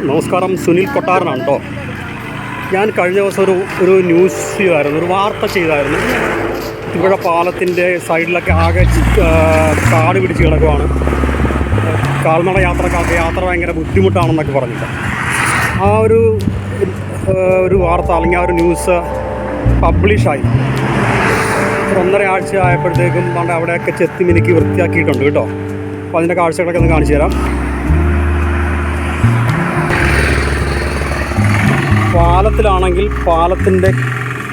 നമസ്കാരം സുനിൽ കൊട്ടാരനാണ് കേട്ടോ. ഞാൻ കഴിഞ്ഞ ദിവസം ഒരു ഒരു ന്യൂസ് ചെയ്തായിരുന്നു ഒരു വാർത്ത ചെയ്തായിരുന്നു. ഇവിടെ പാലത്തിന്റെ സൈഡിലൊക്കെ ആകെ കാട് പിടിച്ച് കിടക്കുവാണ്. കാൽനട യാത്രക്കാർക്ക് യാത്ര ഭയങ്കര ബുദ്ധിമുട്ടാണെന്നൊക്കെ പറഞ്ഞിട്ട് ആ ഒരു ഒരു വാർത്ത അല്ലെങ്കിൽ ആ ഒരു ന്യൂസ് പബ്ലിഷായി ഒരു ഒന്നര ആഴ്ച ആയപ്പോഴത്തേക്കും പണ്ട് അവിടെയൊക്കെ ചെത്തി മിനുക്കി വൃത്തിയാക്കിയിട്ടുണ്ട് കേട്ടോ. അപ്പോൾ അതിന്റെ കാഴ്ചകളൊക്കെ ഒന്ന് കാണിച്ചു തരാം. പാലത്തിലാണെങ്കിൽ പാലത്തിന്റെ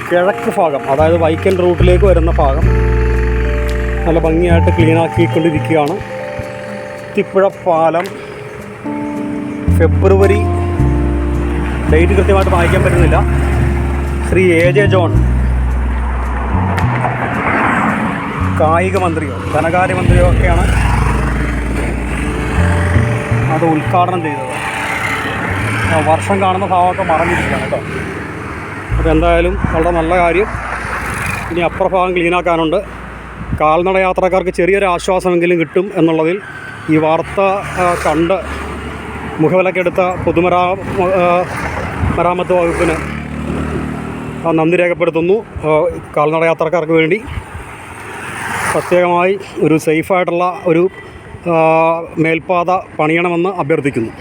കിഴക്ക് ഭാഗം അതായത് വൈക്കൽ റൂട്ടിലേക്ക് വരുന്ന ഭാഗം നല്ല ഭംഗിയായിട്ട് ക്ലീനാക്കിക്കൊണ്ടിരിക്കുകയാണ് തിപ്പുഴ പാലം ഫെബ്രുവരി ഡേറ്റ് കൃത്യമായിട്ട് വായിക്കാൻ പറ്റുന്നില്ല. ശ്രീ എ ജെ ജോൺ കായിക മന്ത്രിയോ ധനകാര്യമന്ത്രിയോ ഒക്കെയാണ് അത് ഉദ്ഘാടനം ചെയ്തത്. വർഷം കാണുന്ന ഭാഗമൊക്കെ മറഞ്ഞിരിക്കുകയാണ് കേട്ടോ. അപ്പോൾ എന്തായാലും വളരെ നല്ല കാര്യം. ഇനി അപ്പുറ ഭാഗം ക്ലീനാക്കാനുണ്ട് കാൽനട യാത്രക്കാർക്ക് ചെറിയൊരു ആശ്വാസമെങ്കിലും കിട്ടും എന്നുള്ളതിൽ ഈ വാർത്ത കണ്ട് മുഖവിലക്കെടുത്ത പൊതുമരാ മരാമത്ത് വകുപ്പിന് നന്ദി രേഖപ്പെടുത്തുന്നു. കാൽനട യാത്രക്കാർക്ക് വേണ്ടി പ്രത്യേകമായി ഒരു സേഫായിട്ടുള്ള ഒരു മേൽപ്പാത പണിയണമെന്ന് അഭ്യർത്ഥിക്കുന്നു.